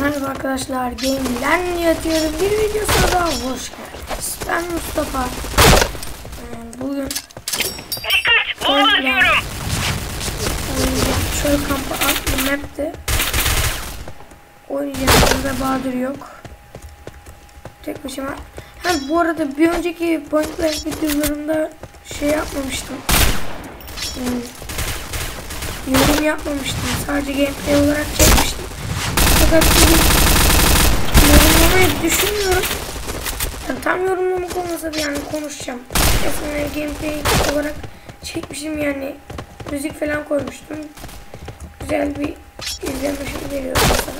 Merhaba arkadaşlar, Game'den yatıyorum. Bir videosuna daha hoş geldiniz. Ben Mustafa. Ee, Bugün Dikkat! Bomba atıyorum. Şöyle kampa atlı map'te oynayacağım. Burada Bahadır yok. Tek başıma. Ha bu arada bir önceki Point Blank videolarımda şey yapmamıştım. Hmm, yorum yapmamıştım. Sadece gameplay olarak çekmiştim. Bugün yorumlamayı düşünmüyorum. Yani tam yorumlamak olmasa da yani konuşacağım. Aslında gameplay olarak çekmişim yani. Müzik falan koymuştum. Güzel bir izleme şey geliyor mesela.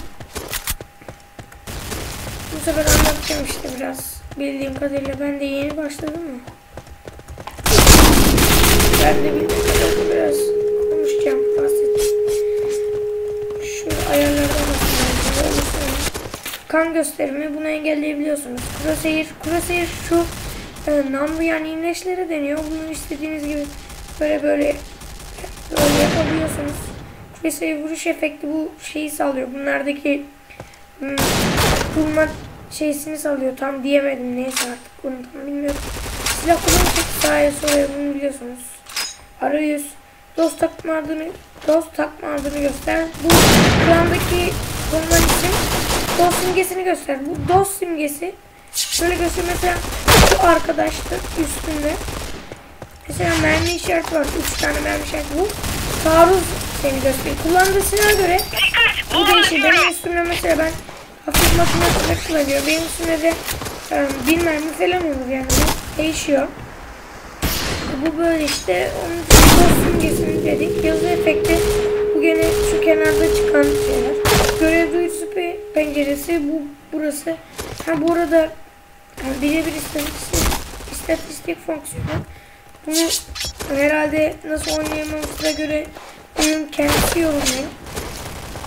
Bu sefer anlatacağım işte biraz. Bildiğim kadarıyla ben de yeni başladım mı? Ben de bildiğim kadarıyla biraz konuşacağım, Kan gösterimi bunu engelleyebiliyorsunuz. Crosshair, Crosshair şu e, namlu yani inleşlere deniyor. Bunu istediğiniz gibi böyle böyle böyle yapabiliyorsunuz. Crosshair vuruş efekti bu şeyi sağlıyor. Bunlardaki hmm, vurma şeysini sağlıyor. Tam diyemedim neyse artık bunu tam bilmiyorum. Silah kullanırsak sağa sola bunu biliyorsunuz. Arayüz. Dost takma adını, dost takma adını göster. Bu plandaki konulan isim dost simgesini göster. Bu dost simgesi şöyle göster mesela şu arkadaştı üstünde. Mesela mermi işareti var. 3 tane mermi işareti bu. Taarruz seni gösteriyor. Kullandığı silaha göre bu değişir. Benim üstümde mesela ben hafif makine kullanıyor. Benim üstümde de e, bir mermi falan olur yani. Değişiyor. Bu böyle işte onun dost simgesini dedik. Yazı efekti bu gene şu kenarda çıkan şeyler. Pe- penceresi bu burası. Ha bu arada birebir istatistik, istatistik fonksiyonu. Bunu herhalde nasıl oynayamamıza göre oyun kendisi yorumluyor.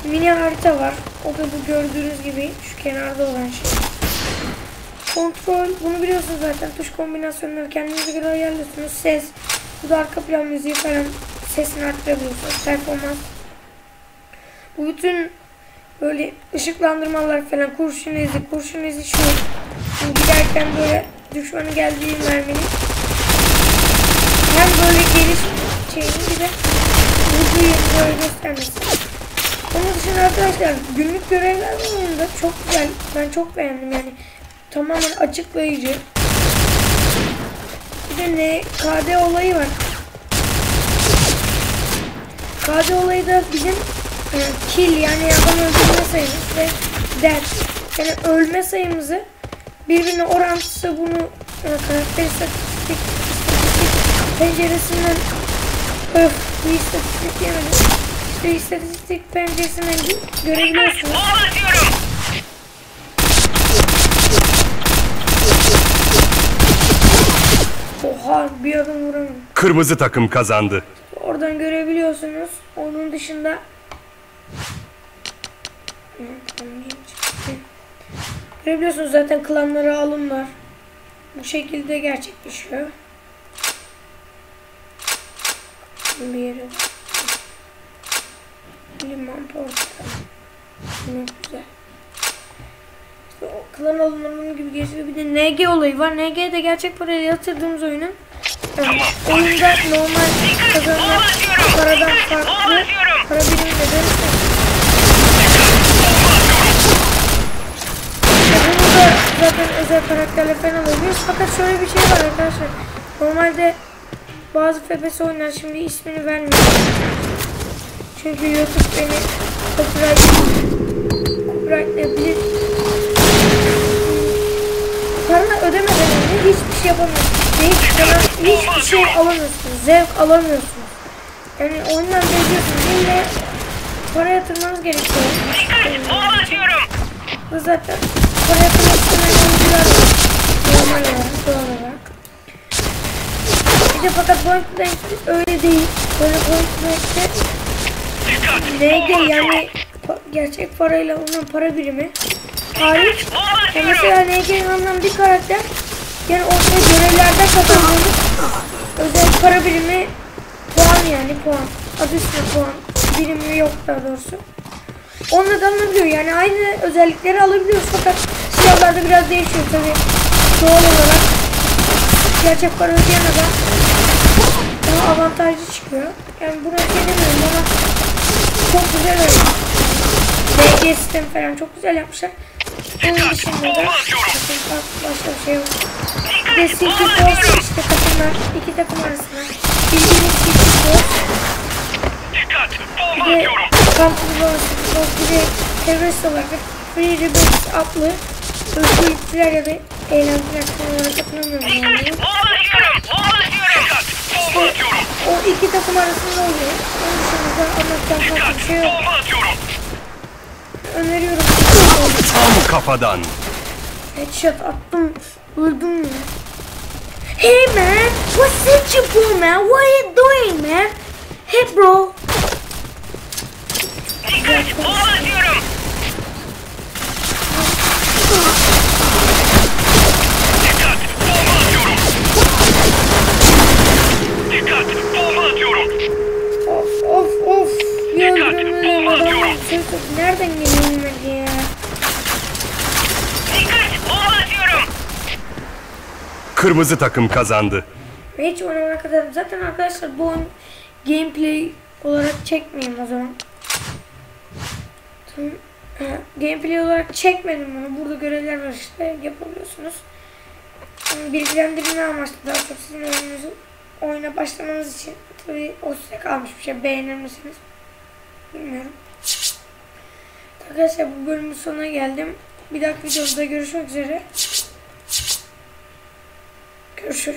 Mini harita var. O da bu gördüğünüz gibi şu kenarda olan şey. Kontrol, bunu biliyorsunuz zaten. Tuş kombinasyonları kendinize göre ayarlıyorsunuz. Ses, bu da arka plan müziği falan sesini arttırabiliyorsunuz. Performans. Bu bütün böyle ışıklandırmalar falan kurşun izi, kurşun izi şu. Giderken böyle düşmanın geldiği merminin hem böyle geliş şeyini bir de vurduğu yeri böyle göstermesi. Onun dışında arkadaşlar günlük görevler oyunda çok güzel. Ben çok beğendim yani. Tamamen açıklayıcı. Bir de ne KD olayı var. KD olayı da bizim e, kill yani adam öldürme sayımız ve death. Yani ölme sayımızı birbirine orantısı bunu e, karakter istatistik, istatistik penceresinden öf bu istatistik diyemedim. İşte istatistik penceresinden görebiliyorsunuz. Oha bir adam vuramıyorum. Kırmızı takım kazandı. Oradan görebiliyorsunuz. Onun dışında Evet, tamam, yeni çıktı. Görebiliyorsunuz zaten klanlara alımlar. Bu şekilde gerçekleşiyor. Bir yere Liman portakal. Çok güzel. İşte o klan alımlarının gibi geçiyor. Bir de NG olayı var. NG de gerçek parayla yatırdığımız oyunun yani oyunda normal kazanılan paradan farklı para birimine dönüşmek. Bunu da zaten özel karakterle falan alabiliyoruz. Fakat şöyle bir şey var arkadaşlar. Normalde bazı FPS oyunlar şimdi ismini vermiyor. Çünkü YouTube beni copyright copyrightlayabilir. Paranı ödemeden önce hiçbir şey yapamıyorsunuz. Hiç, sana hiçbir şey alamıyorsunuz. Zevk alamıyorsunuz. Yani oyundan beziyorsunuz. İlle para yatırmanız gerekiyor. Dikkat! Bomba atıyorum. Bu zaten para yatırmak istemeyen oyuncular var. Normal olarak, doğal olarak. Bir de fakat Point Blank öyle değil. Böyle Point Blank'te! NG yani gerçek parayla onun para birimi hariç yani mesela NG'nin alınan bir karakter yani ortaya görevlerden kazandığınız özel para birimi puan adı üstünde puan birimi yok daha doğrusu Onunla da alınabiliyor. Yani aynı özellikleri alabiliyoruz fakat silahlarda biraz değişiyor tabi. Doğal olarak gerçek para ödeyen adam daha avantajlı çıkıyor. Yani şey demiyorum ama çok güzel oyun. BG sistemi falan çok güzel yapmışlar. Onun dışında da başka bir şey yok. Bir de Silky Force işte takımlar iki takım arasında bildiğiniz Force Dikkat! Bomba atıyorum. Force bir de terörist olarak Free Rebels adlı özgürlükçüler ya da eğlenciler olarak takımlanmıyorum yani. Dikkat! Bomba atıyorum. Bomba atıyorum. Dikkat! Bomba atıyorum. O iki takım arasında oluyor. Onun dışında anlatacağım Dikkat! bir şey yok. Bomba atıyorum. Öneriyorum. Tam kafadan. Headshot attım. Öldüm. Hey man, what's that you bro man? What are you doing man? Hey bro. Dikkat! Bomba atıyorum. Dikkat! Bomba atıyorum. Dikkat! Bomba atıyorum. Of of of. Dikkat, bomba atıyorum. Ses. Nereden geliyor ya? Dikkat! Bomba atıyorum. Kırmızı takım kazandı. Ve hiç oynamana kadar. Zaten arkadaşlar bu oyun gameplay olarak çekmeyeyim o zaman. Gameplay olarak çekmedim bunu. Burada görevler var işte yapabiliyorsunuz. Bilgilendirme amaçlı daha çok sizin oyununuzu oyuna başlamanız için tabii o size kalmış bir şey. Beğenir misiniz? Bilmiyorum. Arkadaşlar bu bölümün sonuna geldim. Bir dahaki videoda görüşmek üzere. 不是